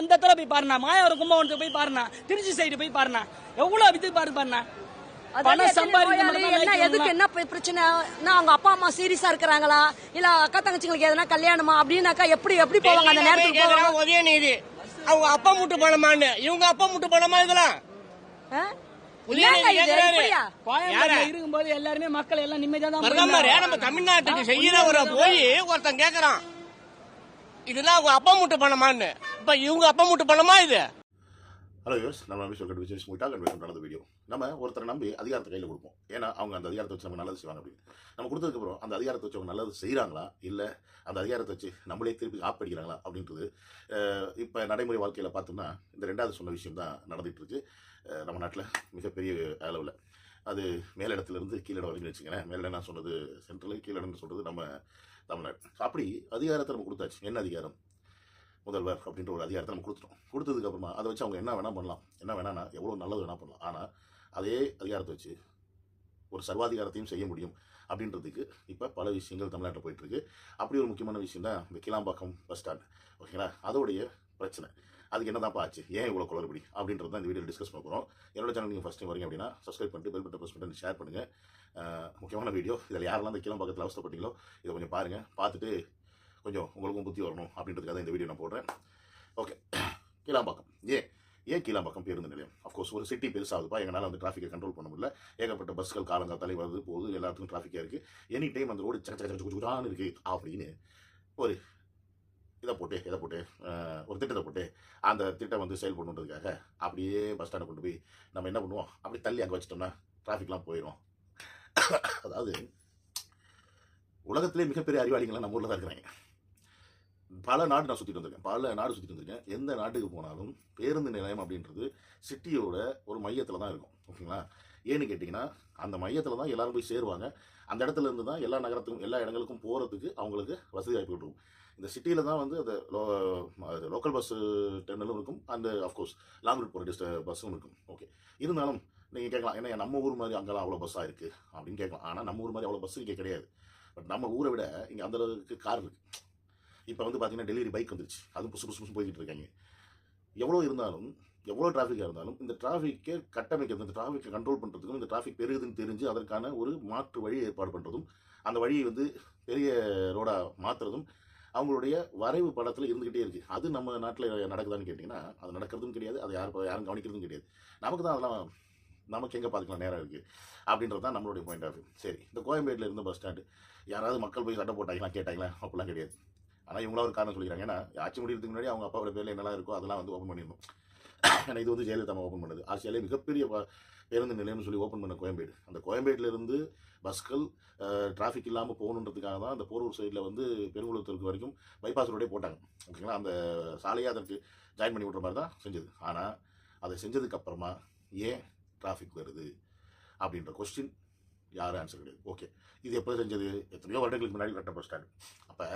அந்த இடத்துல போய் பாருண்ணா. மாயாவரம் கும்பகோணத்துக்கு போய் பாருண்ணா. திருச்சி சைடு போய் பாருண்ணா. எவ்வளவு இது பாரு பாருண்ணா. பணம் சம்பாதிக்க எதுக்கு என்ன பிர- பிரச்சனை? அவங்க அப்பா அம்மா சீரியஸா இருக்கிறாங்களா? இல்ல அக்கா தங்கச்சிங்களுக்கு எதனா கல்யாணமா? அப்படின்னாக்கா எப்படி எப்படி போவாங்க? அந்த நேரத்துக்கு போவாங்க? கேக்குறான் உதயநிதி. அவங்க அப்பா முட்டு பணமான்னு. இவங்க அப்பா முட்டு பணமா இதெல்லாம்? இருக்கும்போது எல்லாருமே மக்கள் எல்லாம் நிம்மதியா தான் நம்ம தமிழ்நாட்டுக்கு செய்யறவரை போய் ஒருத்தன் கேக்குறான். இதெல்லாம் அவங்க அப்பா மூட்டை பணமான்னு. இப்போ இவங்க அப்பா மூட்டை பணமா இது? ஹலோ யோஸ் நம்ம நம்பி சொல்கிற விஜய் மூட்டாக கண்டிப்பாக நடந்த வீடியோ நம்ம ஒருத்தரை நம்பி அதிகாரத்தை கையில் கொடுப்போம். ஏன்னா அவங்க அந்த அதிகாரத்தை வச்சு நம்ம நல்லது செய்வாங்க அப்படின்னு. நம்ம கொடுத்ததுக்கப்புறம் அந்த அதிகாரத்தை வச்சு அவங்க நல்லது செய்கிறாங்களா இல்லை அந்த அதிகாரத்தை வச்சு நம்மளே திருப்பி ஆப்படிக்கிறாங்களா அப்படின்றது இப்போ நடைமுறை வாழ்க்கையில் பார்த்தோம்னா இந்த ரெண்டாவது சொன்ன விஷயம் தான் நடந்துகிட்டு இருக்கு. நம்ம நாட்டில் மிகப்பெரிய அளவில். அது மேலிடத்துலேருந்து கீழிடம் வரைக்கும் வச்சுக்கிறேன் மேலிடம் நான் சொன்னது சென்ட்ரலு கீழிடம்னு சொல்கிறது நம்ம தமிழ்நாடு. அப்படி அதிகாரத்தை நம்ம கொடுத்தாச்சு. என்ன அதிகாரம்? முதல்வர் அப்படின்ற ஒரு அதிகாரத்தை நம்ம கொடுத்துட்டோம். கொடுத்ததுக்கப்புறமா அதை வச்சு அவங்க என்ன வேணால் பண்ணலாம். என்ன வேணான்னா எவ்வளோ நல்லது வேணால் பண்ணலாம். ஆனால் அதே அதிகாரத்தை வச்சு ஒரு சர்வாதிகாரத்தையும் செய்ய முடியும் அப்படின்றதுக்கு இப்போ பல விஷயங்கள் தமிழ்நாட்டில் போயிட்டுருக்கு அப்படி ஒரு முக்கியமான விஷயம் தான் இந்த கிளாம்பாக்கம் பஸ் ஸ்டாண்ட். ஓகேங்களா? அதோடைய பிரச்சனை. அதுக்கு என்னதான்ப்பா ஆச்சு ஏன் இவ்வளோ குளறுபடி அப்படின்றது தான் இந்த வீடியோ டிஸ்கஸ் பண்ண போகிறோம் என்னோட சேனல் நீங்கள் ஃபஸ்ட் டைம் வரீங்க அப்படின்னா சப்ஸ்கிரைப் பண்ணிட்டு பெல் பட்டன் ப்ரெஸ் பண்ணிட்டு ஷேர் பண்ணுங்கள் முக்கியமான வீடியோ இதில் யாரெல்லாம் இந்த கிளம்பாக்கத்தில் அவசரப்பட்டீங்களோ இதை கொஞ்சம் பாருங்கள் பார்த்துட்டு கொஞ்சம் உங்களுக்கும் புத்தி வரணும் அப்படின்றதுக்காக தான் இந்த வீடியோ நான் போடுறேன் ஓகே கீழாம்பாக்கம் ஏன் ஏன் கீழாம்பாக்கம் பேருந்து நிலையம் அஃப்கோர்ஸ் ஒரு சிட்டி பெருசாகுதுப்பா எங்களால் வந்து டிராஃபிக்கை கண்ட்ரோல் பண்ண முடியல ஏகப்பட்ட பஸ்கள் காலங்காத்தாலே வருது போகுது எல்லாத்துக்கும் டிராஃபிக்காக இருக்குது எனி டைம் அந்த ரோடு சக்க சக்க சக்க இருக்குது அப்படின்னு ஒரு இதை போட்டு இதை போட்டு ஒரு திட்டத்தை போட்டு அந்த திட்டம் வந்து செயல்படணுன்றதுக்காக அப்படியே பஸ் ஸ்டாண்டை கொண்டு போய் நம்ம என்ன பண்ணுவோம்? அப்படி தள்ளி அங்கே வச்சிட்டோம்னா டிராஃபிக்லாம் போயிடும் அதாவது உலகத்திலே மிகப்பெரிய அறிவாளிகள்லாம் நம்ம ஊரில் தான் இருக்கிறாங்க. பல நாடு நான் சுற்றிட்டு வந்திருக்கேன். பல நாடு சுற்றிட்டு வந்திருக்கேன். எந்த நாட்டுக்கு போனாலும் பேருந்து நிலையம் அப்படின்றது சிட்டியோட ஒரு மையத்தில் தான் இருக்கும். ஓகேங்களா? ஏன்னு கேட்டிங்கன்னா அந்த மையத்தில் தான் எல்லோரும் போய் சேருவாங்க. அந்த இடத்துல இருந்து தான் எல்லா நகரத்துக்கும் எல்லா இடங்களுக்கும் போகிறதுக்கு அவங்களுக்கு வசதி வாய்ப்பு இருக்கும். இந்த சிட்டியில் தான் வந்து அது லோ லோக்கல் பஸ் டெர்மினலும் இருக்கும். அண்ட் அஃப்கோர்ஸ் லாங் ரூட் போகிற டிஸ்ட பஸ்ஸும் இருக்கும். ஓகே இருந்தாலும் நீங்கள் கேட்கலாம் ஏன்னா நம்ம ஊர் மாதிரி அங்கெல்லாம் அவ்வளோ பஸ்ஸாக இருக்குது அப்படின்னு கேட்கலாம். ஆனால் நம்ம ஊர் மாதிரி அவ்வளோ பஸ் இங்கே கிடையாது. பட் நம்ம ஊரை விட இங்கே அந்த அளவுக்கு கார் இருக்குது இப்போ வந்து பார்த்தீங்கன்னா டெலிவரி பைக் வந்துருச்சு. அதுவும் புதுசு புதுசு புதுசு போய்கிட்டு இருக்காங்க. எவ்வளோ இருந்தாலும் எவ்வளோ டிராஃபிக்காக இருந்தாலும் இந்த டிராஃபிக்கை கட்டமைக்கிறது இந்த டிராஃபிக்கை கண்ட்ரோல் பண்ணுறதுக்கும் இந்த டிராஃபிக் பெருகுதுன்னு தெரிஞ்சு அதற்கான ஒரு மாற்று வழி ஏற்பாடு பண்ணுறதும் அந்த வழியை வந்து பெரிய ரோடாக மாற்றுறதும் அவங்களுடைய வரைவு படத்தில் இருந்துக்கிட்டே இருக்குது அது நம்ம நாட்டில் நடக்குதான்னு கேட்டிங்கன்னா அது நடக்கிறதும் கிடையாது அதை யாரும் யாரும் கவனிக்கிறதும் கிடையாது. நமக்கு தான் அதெல்லாம் நமக்கு எங்கே பார்த்துக்கலாம் நேரம் இருக்குது அப்படின்றது தான் நம்மளுடைய பாயிண்ட் ஆஃப் சரி இந்த கோயம்பேட்டில் இருந்த பஸ் ஸ்டாண்டு யாராவது மக்கள் போய் சட்டை போட்டாங்களா கேட்டாங்களா? அப்படிலாம் கிடையாது. ஆனால் இவங்களா ஒரு காரணம் சொல்லிக்கிறாங்க. ஏன்னா ஆட்சி முடிகிறதுக்கு முன்னாடி அவங்க அப்பாவோட பேரில் என்னெல்லாம் இருக்கோ அதெல்லாம் வந்து ஓப்பன் பண்ணிடணும் ஏன்னா இது வந்து ஜெயலலிதா ஓப்பன் பண்ணது. ஆசியாலே மிகப்பெரிய பேருந்து நிலையம்னு சொல்லி ஓப்பன் பண்ண கோயம்பேடு. அந்த கோயம்பேட்டிலேருந்து பஸ்கள் டிராஃபிக் இல்லாமல் போகணுன்றதுக்காக தான் அந்த போரூர் சைடில் வந்து பெருங்குளத்திற்கு வரைக்கும் பைபாஸ் ரோடே போட்டாங்க. ஓகேங்களா? அந்த சாலையை அதற்கு ஜாயின் பண்ணி விட்ற மாதிரி தான் செஞ்சது. ஆனால் அதை செஞ்சதுக்கப்புறமா ஏன் டிராஃபிக் வருது அப்படின்ற கொஸ்டின் யாரும் ஆன்சர் கிடையாது. ஓகே. இது எப்போ செஞ்சது? எத்தனையோ வருடங்களுக்கு முன்னாடி கட்ட பஸ் ஸ்டாண்ட் அப்போ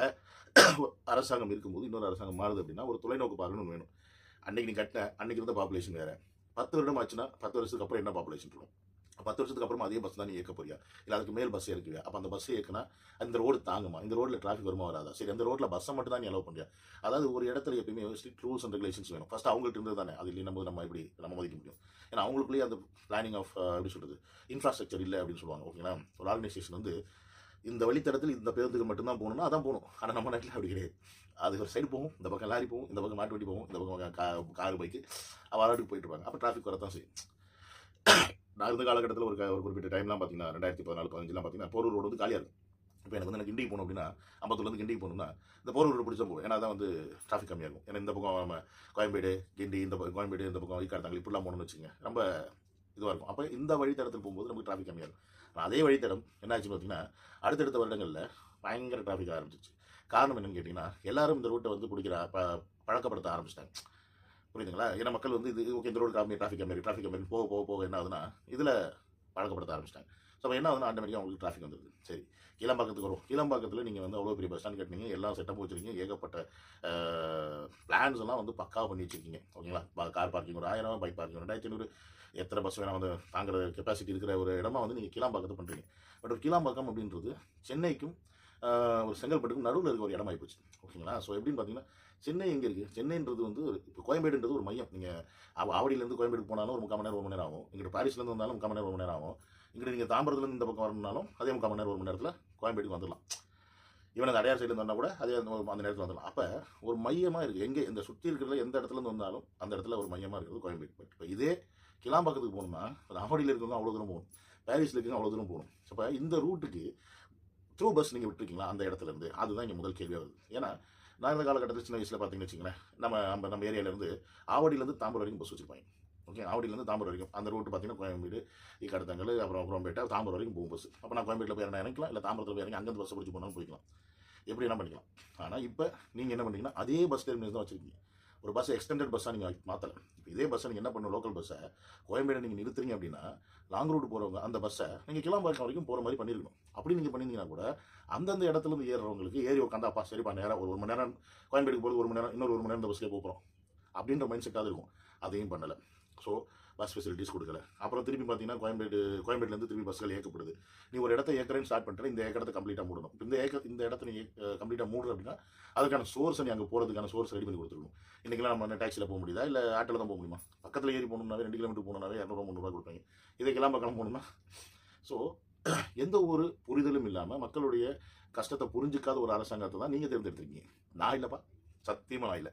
அரசாங்கம் இருக்கும்போது இன்னொரு அரசாங்கம் மாறுது அப்படின்னா ஒரு தொலைநோக்கு பார்க்கணும் வேணும். அன்னைக்கு நீ கட்டின அன்னைக்கு இருந்த பாப்புலேஷன் வேற. பத்து வருடம் ஆச்சுன்னா பத்து வருஷத்துக்கு அப்புறம் என்ன பாப்புலேஷன் இருக்கும் பத்து வருஷத்துக்கு அப்புறம் அதே பஸ் தான் நீ இயக்க போறியா? இல்லை அதுக்கு மேல் பஸ் இறக்குவியா அப்போ அந்த பஸ் இயக்குனா அந்த ரோடு தாங்குமா? இந்த ரோட்ல டிராஃபிக் வருமா வராதா? சரி அந்த ரோட்ல பஸ்ஸை மட்டும் தான் நீ அலோவ் பண்ணியா அதாவது ஒரு இடத்துல எப்பயுமே ஸ்ட்ரிக்ட் ரூல்ஸ் அண்ட் ரெகுலேஷன்ஸ் வேணும். ஃபர்ஸ்ட் அவங்கள்ட்ட இருந்து தானே? அது இல்லை போது நம்ம எப்படி நம்ம மதிக்க முடியும்? ஏன்னா அவங்களுக்குள்ளேயே அந்த பிளானிங் ஆஃப் எப்படி சொல்றது? இன்ஃப்ராஸ்ட்ரக்சர் இல்லை அப்படின்னு சொல்லுவாங்க ஓகேங்களா ஒரு ஆர்கனைசேஷன் வந்து இந்த வழித்தடத்தில் இந்த பேருந்துக்கு மட்டும்தான் போகணும்னா அதான் போகணும். ஆனால் நம்ம நாட்டில் அப்படி கிடையாது. அது ஒரு சைடு போகும். இந்த பக்கம் லாரி போகும். இந்த பக்கம் மாட்டு வண்டி போகும். இந்த பக்கம் கா கார் பைக்கு வாட்டுக்கு போயிட்டு இருப்பாங்க. அப்போ டிராஃபிக் வரத்தான் செய்யும். நான் இருந்த காலகட்டத்தில் ஒரு ஒரு குறிப்பிட்ட டைம்லாம் பார்த்தீங்கன்னா ரெண்டாயிரத்தி பதினாலு பதினஞ்சுலாம் பார்த்தீங்கன்னா போரூர் ரோடு வந்து காலியாக இருக்கும். இப்போ எனக்கு வந்து எனக்கு கிண்டிக்கு போகணும் அப்படின்னா அம்பத்தூர்லேருந்து கிண்டிக்கு போகணும்னா இந்த போர் ரோடு பிடிச்சா போகும் ஏன்னா அதான் வந்து டிராஃபிக் கம்மியாக இருக்கும். ஏன்னா இந்த பக்கம் நம்ம கோயம்பேடு கிண்டி இந்த பக்கம் கோயம்பேடு இந்த பக்கம் வைக்காரத்தாங்க இப்படிலாம் போகணும்னு வச்சுங்க ரொம்ப இதுவாக இருக்கும். அப்போ இந்த வழித்தடத்தில் போகும்போது நமக்கு டிராஃபிக் கம்மியாக இருக்கும். அதே வழித்தடம் என்னாச்சு பார்த்தீங்கன்னா அடுத்தடுத்த வருடங்களில் பயங்கர டிராஃபிக் ஆரம்பிச்சிச்சு. காரணம் என்னன்னு கேட்டிங்கன்னா எல்லாரும் இந்த ரூட்டை வந்து பிடிக்கிற ப பழக்கப்படுத்த ஆரம்பிச்சிட்டாங்க. புரியுதுங்களா? ஏன்னா மக்கள் வந்து இது ஓகே இந்த ரோடு காமி டிராஃபிக் கம்மி டிராஃபிக் கம்மி போக போக போக என்ன ஆகுதுன்னா இதில் பழக்கப்படுத்த ஆரம்பிச்சிட்டாங்க. ஸோ அப்போ என்ன வந்து ஆட்டோமேட்டிக்காக உங்களுக்கு டிராஃபிக் வந்துருது. சரி கீழம்பாக்கத்துக்கு வரும். கீழம்பாக்கத்தில் நீங்கள் வந்து அவ்வளோ பெரிய பஸ் ஸ்டாண்ட் கட்டினீங்க எல்லாம் செட்டப் வச்சுருக்கீங்க ஏகப்பட்ட பிளான்ஸ் எல்லாம் வந்து பக்காவாக பண்ணி வச்சிருக்கீங்க. ஓகேங்களா? கார் பார்க்கிங் ஒரு ஆயிரம் பைக் பார்க்கிங் ரெண்டாயிரத்தி ஐநூறு. எத்தனை பஸ் வேணால் வந்து தாங்குற கெப்பாசிட்டி இருக்கிற ஒரு இடமா வந்து நீங்கள் கீழாம்பாக்கத்தை பண்ணுறீங்க பட் ஒரு கீழாம்பாக்கம் அப்படின்றது சென்னைக்கும் ஒரு செங்கல்பட்டுக்கும் நடுவில் இருக்க ஒரு இடமாயி போச்சு. ஓகேங்களா? ஸோ எப்படின்னு பார்த்தீங்கன்னா சென்னை எங்கே இருக்குது சென்னைன்றது வந்து ஒரு இப்போ கோயம்பேடுன்றது ஒரு மையம். நீங்கள் ஆவடியிலேருந்து கோயம்பேடு போனாலும் ஒரு முக்கால் மணி நேரம் ஒரு மணி நேரம் ஆகும். இங்கிட்ட பாரிஸ்லேருந்து வந்தாலும் முக்கால் மணி நேரம் ஒரு மணி நேரம் ஆகும். இங்கிட்ட நீங்கள் தாம்பரத்துலேருந்து இந்த பக்கம் வரணும்னாலும் அதே முக்கால் மணி நேரம் ஒரு மணி நேரத்தில் கோயம்பேடுக்கு வந்துடலாம். இவன் அந்த அடையார் சைடுலேருந்து வந்தால் கூட அதே அந்த நேரத்தில் வந்துடலாம். அப்போ ஒரு மையமாக இருக்குது எங்கே இந்த சுற்றி இருக்கிறதுல எந்த இடத்துலேருந்து வந்தாலும் அந்த இடத்துல ஒரு மையமாக இருக்கிறது கோயம்பேடு இப்போ இதே கிளாம்பாக்கத்துக்கு போகணும்னா இப்போ ஆவடியில் இருக்கிறவங்க அவ்வளோ தூரம் போகணும். பாரிஸில் இருக்கிறவங்க அவ்வளோ தூரம் போகணும். அப்போ இந்த ரூட்டுக்கு த்ரூ பஸ் நீங்கள் விட்டுருக்கீங்களா அந்த இடத்துல இருந்து அதுதான் இங்கே முதல் கேள்வியாக வருது. ஏன்னா நான் இந்த காலகட்டத்தில் சின்ன வயசில் பார்த்தீங்கன்னு வச்சிங்களேன் நம்ம நம்ம நம்ம ஏரியாவிலேருந்து ஆவடியிலேருந்து தாம்பரம் வரைக்கும் பஸ் வச்சுருப்பாங்க. ஓகே ஆவடியிலேருந்து தாம்பரம் வரைக்கும். அந்த ரோட்டு பார்த்தீங்கன்னா கோயம்பேடு கடத்தங்கல் அப்புறம் குரோம்பேட்டை தாம்பரம் வரைக்கும் போகும் பஸ் அப்போ நான் கோயம்பேட்டில் போய் இறங்க இறங்கிக்கலாம் இல்லை தாம்பரத்தில் போய் இறங்கி அங்கேருந்து பஸ் பிடிச்சி போனாலும் போய்க்கலாம். எப்படி என்ன பண்ணிக்கலாம்? ஆனால் இப்போ நீங்கள் என்ன பண்ணிங்கன்னா அதே பஸ் டெர்மினல் தான் வச்சுருக்கீங்க. ஒரு பஸ் எக்ஸ்டெண்டட் பஸ்ஸாக நீங்கள் மாற்றலை இப்போ இதே பஸ்ஸை நீங்கள் என்ன பண்ணணும்? லோக்கல் பஸ்ஸை கோயம்பேடு நீங்கள் நிறுத்துறீங்க அப்படின்னா லாங் ரூட் போகிறவங்க அந்த பஸ்ஸை நீங்கள் கிளம்பாக்கம் வரைக்கும் போகிற மாதிரி பண்ணியிருக்கணும் அப்படி நீங்கள் பண்ணியிருந்தீங்கன்னா கூட அந்தந்த இடத்துலேருந்து ஏறுறவங்களுக்கு ஏறி உட்காந்தாப்பா சரிப்பா நேரம் ஒரு ஒரு மணி நேரம் கோயம்பேடுக்கு போகிறது ஒரு மணி நேரம் இன்னொரு ஒரு மணி நேரம் இந்த பஸ்ஸில் போகிறோம் அப்படின்ற மைண்ட் செட்டாக இருக்கும். அதையும் பண்ணலை. ஸோ பஸ் ஃபெசிலிட்டிஸ் கொடுக்கல. அப்புறம் திருப்பி பார்த்தீங்கன்னா கோயம்பேடு கோயம்பேடுலேருந்து திருப்பி பஸ்கள் இயக்கப்படுது. நீ ஒரு இடத்த ஏக்கரேன்னு ஸ்டார்ட் பண்ணிட்டு இந்த ஏக்கரத்தை கம்ப்ளீட்டாக மூடணும். இந்த ஏக்க இந்த இடத்த நீ கம்ப்ளீட்டாக மூடுற அப்படின்னா அதுக்கான சோர்ஸ் நீ அங்கே போகிறதுக்கான சோர்ஸ் ரெடி பண்ணி கொடுத்துருக்கணும் இன்றைக்கெல்லாம் நம்ம டாக்ஸியில் போக முடியுதா? இல்லை ஆட்டோவில் தான் போக முடியுமா? பக்கத்தில் ஏறி போகணும்னாவே ரெண்டு கிலோமீட்டர் போகணுன்னாவே இரநூறுவா முந்நூறுவா கொடுப்பாங்க. இதுக்கெல்லாம் பக்கம் போகணும்னா? ஸோ எந்த ஒரு புரிதலும் இல்லாமல் மக்களுடைய கஷ்டத்தை புரிஞ்சிக்காத ஒரு அரசாங்கத்தை தான் நீங்கள் தேர்ந்தெடுத்திருக்கீங்க. நான் இல்லைப்பா. சத்தியமாக நான் இல்லை.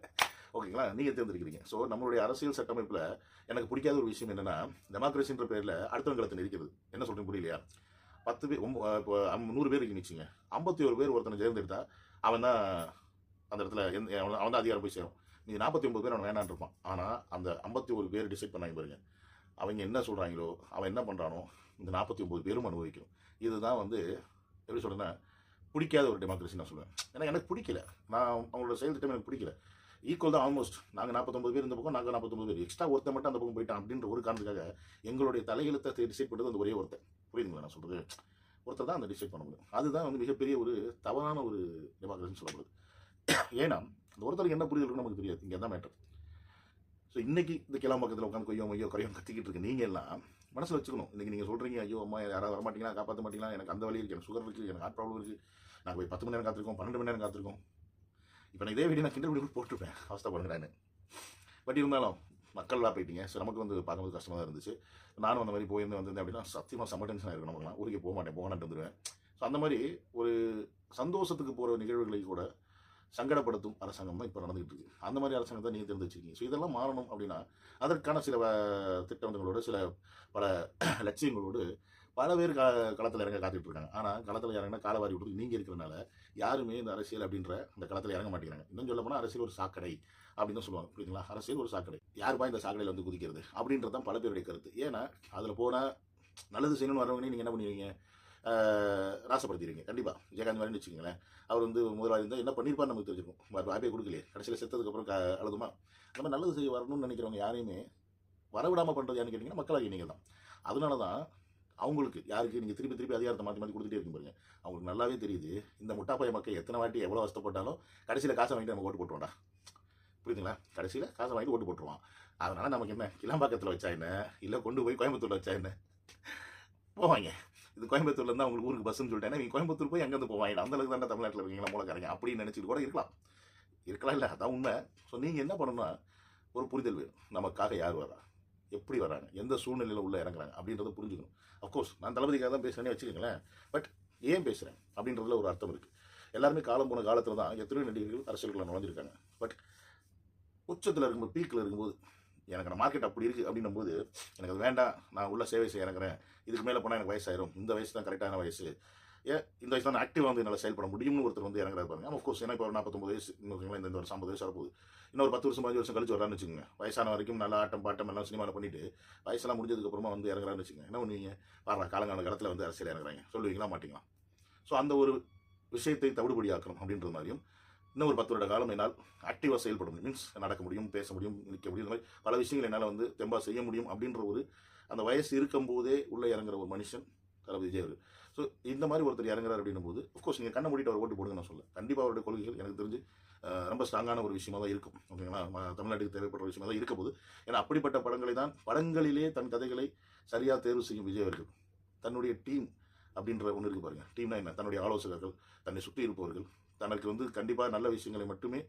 ஓகேங்களா? நீங்கள் தேர்ந்தெடுக்கிறீங்க. ஸோ நம்மளுடைய அரசியல் சட்டமைப்பில் எனக்கு பிடிக்காத ஒரு விஷயம் என்னென்னா டெமோக்ரஸின்ற பேரில் அடுத்தவங்களை நெரிக்கிறது. என்ன சொல்கிறேன் புரியலையா? பத்து பேர் ஒம்ப- இப்போ நூறு பேர் நிச்சயங்க ஐம்பத்தி ஒரு பேர் ஒருத்தனை தேர்ந்தெடுத்தா அவன் தான் அந்த இடத்துல எந்த அவன் தான் அதிகாரம் போய் சேரும். நீ நாற்பத்தி ஒம்பது பேர் அவன் வேணான்னு இருப்பான். ஆனால் அந்த ஐம்பத்தி ஒரு பேர் டிசைட் பண்ணாங்க பாருங்க. அவங்க என்ன சொல்கிறாங்களோ அவன் என்ன பண்ணுறானோ இந்த நாற்பத்தி ஒம்பது பேரும் அனுபவிக்கணும். இதுதான் வந்து எப்படி சொல்கிறேன்னா பிடிக்காத ஒரு டெமோக்ரஸி நான் சொல்லுவேன். ஏன்னா எனக்கு பிடிக்கல. நான் அவங்களோட செயல் திட்டம் எனக்கு பிடிக்கல. ஈக்குவல் தான் ஆல்மோஸ்ட் நாங்கள் நாற்பத்தொம்பது பேர் இந்த பக்கம் நாங்கள் நாற்பத்தொம்பது பேர். எக்ஸ்ட்ரா ஒருத்தன் மட்டும் அந்த பக்கம் போயிட்டான் அப்படின்ற ஒரு காரணத்துக்காக எங்களுடைய தலையெழுத்தை டிசைட் பண்ணுறது அந்த ஒரே ஒருத்தன். புரியுதுங்களா நான் சொல்கிறது ஒருத்தர் தான் அந்த டிசைட் பண்ண முடியும். அதுதான் வந்து மிகப்பெரிய ஒரு தவறான ஒரு டெமோக்ரஸின்னு சொல்லப்படுது. ஏன்னா அந்த ஒருத்தருக்கு என்ன புரிதல் இருக்குன்னு நமக்கு தெரியாது. இங்கே தான் மேட்டர் ஸோ இன்றைக்கி இந்த கிளம்ப பக்கத்தில் உட்காந்து கொய்யோ மையோ குறையும் கத்திக்கிட்டு இருக்கு. நீங்கள் எல்லாம் மனசில் வச்சுக்கணும். இன்றைக்கி நீங்கள் சொல்கிறீங்க ஐயோ அம்மா யாராவது வர மாட்டீங்களா காப்பாற்ற மாட்டீங்களா? எனக்கு அந்த வழி இருக்குது எனக்கு சுகர் இருக்குது எனக்கு ஹார்ட் ப்ராப்ளம் இருக்குது நாங்கள் போய் பத்து மணி நேரம் காத்திருக்கோம் பன்னெண்டு மணி நேரம் காத்திருக்கோம். இப்போ நான் இதே வீடியோ நான் கிண்டல் வீடியோ போட்டுருப்பேன். அவஸ்தப்படுங்கிறான்னு பட் இருந்தாலும் மக்கள்லாம் போயிட்டீங்க. ஸோ நமக்கு வந்து பார்க்கும்போது கஷ்டமாக தான் இருந்துச்சு. நானும் அந்த மாதிரி போயிருந்து வந்திருந்தேன் அப்படின்னா சத்தியமாக செம்ம டென்ஷன் இருக்கும் நமக்குலாம். ஊருக்கு போக மாட்டேன் போகலான்ட்டு வந்துடுவேன் ஸோ அந்த மாதிரி ஒரு சந்தோஷத்துக்கு போகிற நிகழ்வுகளை கூட சங்கடப்படுத்தும் அரசாங்கம் தான் இப்போ நடந்துகிட்டு இருக்கு. அந்த மாதிரி அரசாங்கத்தை நீங்கள் தெரிந்து வச்சிருக்கீங்க ஸோ இதெல்லாம் மாறணும் அப்படின்னா அதற்கான சில திட்டங்களோடு சில பல லட்சியங்களோடு பல பேர் கா களத்தில் இறங்க காத்துட்டு இருக்காங்க. ஆனால் களத்தில் இறங்கினா காலவாரி விட்டு நீங்கள் இருக்கிறனால யாருமே இந்த அரசியல் அப்படின்ற இந்த களத்தில் இறங்க மாட்டேங்கிறாங்க. இன்னும் சொல்ல போனால் அரசியல் ஒரு சாக்கடை அப்படின்னு தான் சொல்லுவாங்க. புரியுதுங்களா? அரசியல் ஒரு சாக்கடை. யாருப்பா இந்த சாக்கடையில் வந்து குதிக்கிறது? அப்படின்றது தான் பல பேருடைய கருத்து. ஏன்னா அதில் போனால் நல்லது செய்யணும்னு வரவங்க நீங்கள் என்ன பண்ணுவீங்க? ஆஹ் ராசப்படுத்திடுவீங்க. கண்டிப்பாக விஜயகாந்த் மாதிரி வச்சுக்கோங்களேன். அவர் வந்து முதலாளி இருந்தால் என்ன பண்ணியிருப்பான்னு நமக்கு தெரிஞ்சிருக்கும். வாய்ப்பே கொடுக்கலையே. கடைசியில் செத்ததுக்கப்புறம் க அழுதுமா? அந்த மாதிரி நல்லது செய்ய வரணும்னு நினைக்கிறவங்க யாரையுமே வரவிடாமல் பண்ணுறது யாருன்னு கேட்டிங்கன்னா மக்களாகி நீங்கள் தான் அதனால தான் அவங்களுக்கு யாருக்கு நீங்கள் திருப்பி திருப்பி அதிகாரத்தை மாற்றி மாற்றி கொடுத்துட்டே இருக்கும் பாருங்க. அவங்களுக்கு நல்லாவே தெரியுது. இந்த முட்டாப்பாய மக்கள் எத்தனை வாட்டி எவ்வளோ கஷ்டப்பட்டாலும் கடைசியில் காசை வாங்கிட்டு நம்ம ஓட்டு போட்டுருவோம்டா. புரியுதுங்களா? கடைசியில் காசை வாங்கிட்டு ஓட்டு போட்டுருவான். அதனால் நமக்கு என்ன? கிளம்பாக்கத்தில் வச்சா என்ன? இல்லை கொண்டு போய் கோயம்புத்தூர்ல வச்சா என்ன? போவாங்க. இது கோயம்புத்தூர்ல இருந்தா உங்களுக்கு ஊருக்கு பஸ்ன்னு சொல்லிட்டேன் நீங்கள் கோயம்புத்தூர் போய் அங்கேருந்து போவாங்க அந்த அளவுக்கு தான் தமிழ்நாட்டில் இருக்கீங்களா மூலக்காரங்க? அப்படின்னு நினச்சிட்டு கூட இருக்கலாம். இருக்கலாம் இல்லை அதான் உண்மை. ஸோ நீங்கள் என்ன பண்ணணும்னா ஒரு புரிதல் வேணும். நமக்காக யார் வரா? எப்படி வராங்க? எந்த சூழ்நிலையில் உள்ள இறங்குறாங்க? அப்படின்றத புரிஞ்சுக்கணும். அஃப்கோர்ஸ் நான் தளபதிக்காக தான் பேசுகிறேனே வச்சுக்கோங்களேன். பட் ஏன் பேசுகிறேன் அப்படின்றதுல ஒரு அர்த்தம் இருக்குது எல்லாருமே காலம் போன காலத்தில் தான் எத்தனையோ நடிகர்கள் அரசியலுக்குள்ள நுழைஞ்சிருக்காங்க. பட் உச்சத்தில் இருக்கும்போது பீக்கில் இருக்கும்போது எனக்கு நான் மார்க்கெட் அப்படி இருக்குது அப்படின்னும் போது எனக்கு அது வேண்டாம். நான் உள்ள சேவை செய்ய இறங்குறேன். இதுக்கு மேலே போனால் எனக்கு வயசாயிரும். இந்த வயசு தான் கரெக்டான வயசு. இந்த வயசு தான் ஆக்டிவாக வந்து என்னால் செயல்பட முடியும்னு ஒருத்தர் வந்து இறங்குறாரு பாருங்க. ஆமாம் கோர்ஸ் ஏன்னா இப்போ ஒரு நாற்பத்தொம்பது வயசு இன்னொரு இந்த வருஷம் ஐம்பது வயசு வரப்போகுது. ஒரு பத்து வருஷம் பதினஞ்சு வருஷம் கழிச்சு வரான்னு வச்சுக்கோங்க. வயசான வரைக்கும் நல்லா ஆட்டம் பாட்டம் எல்லாம் சினிமாவில் பண்ணிட்டு வயசெல்லாம் முடிஞ்சதுக்கப்புறமா வந்து இறங்குறான்னு வச்சுக்கோங்க. என்ன பண்ணுவீங்க? பாருங்க காலங்கால காலத்தில் வந்து அரசியல் இறங்குறாங்க. சொல்லுவீங்களா? மாட்டீங்களா? ஸோ அந்த ஒரு விஷயத்தை தவிடுபடியாக்கணும் அப்படின்றது மாதிரியும் இன்னும் ஒரு பத்து வருட காலம் என்னால் ஆக்டிவாக செயல்பட முடியும். மீன்ஸ் நடக்க முடியும் பேச முடியும் நிற்க முடியும். இந்த மாதிரி பல விஷயங்கள் என்னால் வந்து தெம்பா செய்ய முடியும் அப்படின்ற ஒரு அந்த வயசு இருக்கும்போதே உள்ளே இறங்குற ஒரு மனுஷன் தளபதி விஜய் அவர் ஸோ இந்த மாதிரி ஒருத்தர் இறங்குறாரு அப்படின்னும் போது அஃப்கோர்ஸ் நீங்கள் கண்ணை மூடிட்டு அவர் ஓட்டு போடுங்க நான் சொல்ல கண்டிப்பாக அவருடைய கொள்கைகள் எனக்கு தெரிஞ்சு ரொம்ப ஸ்ட்ராங்கான ஒரு விஷயமா தான் இருக்கும். ஓகேங்களா? தமிழ்நாட்டுக்கு தேவைப்பட்ட விஷயமா தான் இருக்க போது ஏன்னா அப்படிப்பட்ட படங்களை தான் படங்களிலே தன் கதைகளை சரியாக தேர்வு செய்யும் விஜய் அவர்கள். தன்னுடைய டீம் அப்படின்ற ஒன்று இருக்கு பாருங்க. டீம்னா என்ன தன்னுடைய ஆலோசகர்கள் தன்னை சுற்றி இருப்பவர்கள். தனக்கு வந்து கண்டிப்பாக நல்ல விஷயங்களை மட்டுமே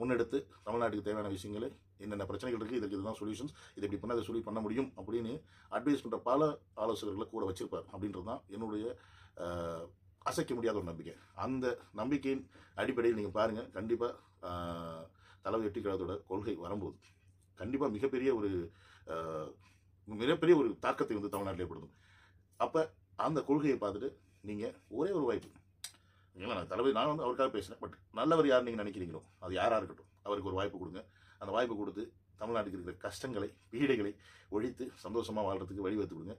முன்னெடுத்து தமிழ்நாட்டுக்கு தேவையான விஷயங்களை என்னென்ன பிரச்சனைகள் இருக்குது இதுக்கு இதுதான் சொல்யூஷன்ஸ் இதை இப்படி பண்ணால் அதை சொல்லி பண்ண முடியும் அப்படின்னு அட்வைஸ் பண்ணுற பல ஆலோசகர்களை கூட வச்சிருப்பார். அப்படின்றது தான் என்னுடைய அசைக்க முடியாத ஒரு நம்பிக்கை. அந்த நம்பிக்கையின் அடிப்படையில் நீங்கள் பாருங்கள் கண்டிப்பாக தலைவர் வெற்றி கொள்கை வரும்போது கண்டிப்பாக மிகப்பெரிய ஒரு மிகப்பெரிய ஒரு தாக்கத்தை வந்து தமிழ்நாட்டில் ஏற்படுத்தும். அப்போ அந்த கொள்கையை பார்த்துட்டு நீங்கள் ஒரே ஒரு வாய்ப்பு. இல்லைங்களா நான் தளபதி நான் வந்து அவருக்காக பேசுகிறேன் பட் நல்லவர் யார் நீங்கள் நினைக்கிறீங்களோ அது யாராக இருக்கட்டும் அவருக்கு ஒரு வாய்ப்பு கொடுங்க. அந்த வாய்ப்பு கொடுத்து தமிழ்நாட்டுக்கு இருக்கிற கஷ்டங்களை பீடைகளை ஒழித்து சந்தோஷமாக வாழ்கிறதுக்கு வழிவகுத்து கொடுங்க.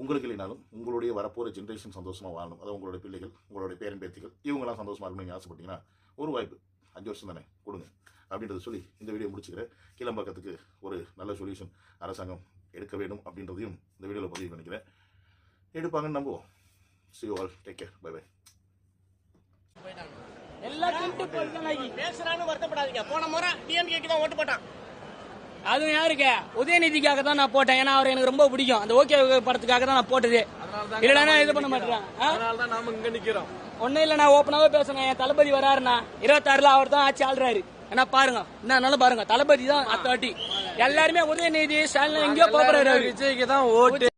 உங்களுக்கு இல்லைனாலும் உங்களுடைய வரப்போகிற ஜென்ரேஷன் சந்தோஷமாக வாழணும். அதாவது உங்களுடைய பிள்ளைகள் உங்களுடைய பேரன் பேத்திகள் இவங்கெல்லாம் சந்தோஷமாக இருக்கணும் நீங்கள் ஆசைப்பட்டீங்கன்னா ஒரு வாய்ப்பு அஞ்சு வருஷம் தானே கொடுங்க. அப்படின்றத சொல்லி இந்த வீடியோ முடிச்சுக்கிறேன். கிளம்பாக்கத்துக்கு ஒரு நல்ல சொல்யூஷன் அரசாங்கம் எடுக்க வேண்டும் அப்படின்றதையும் இந்த வீடியோவில் பதிவு பண்ணிக்கிறேன். எடுப்பாங்கன்னு நம்புவோம். See all take care bye bye எல்லாம் திருட்டு போயிட்டாங்க பேசுறான்னு வருத்தப்படாதீங்க. போன முறை டிஎம்கேக்கு தான் ஓட்டு போட்டான். அதுவும் யாருக்கு? உதயநிதிக்காக தான் நான் போட்டேன். ஏன்னா அவர் எனக்கு ரொம்ப பிடிக்கும். அந்த ஓகே படத்துக்காக தான் நான் போட்டது. இல்லைன்னா இது பண்ண மாட்டேன். அதனால தான் நாம இங்க நிக்கிறோம். ஒன்னும் இல்ல நான் ஓப்பனாவே பேசுறேன். என் தளபதி வராருண்ணா இருபத்தாறுல அவர் தான் ஆட்சி ஆள்றாரு. ஏன்னா பாருங்க என்ன பாருங்க தளபதி தான் அத்தாட்டி எல்லாருமே உதயநிதி ஸ்டாலின் எங்கேயோ போறாரு அவரு. விஜய்க்கு தான் ஓட்டு.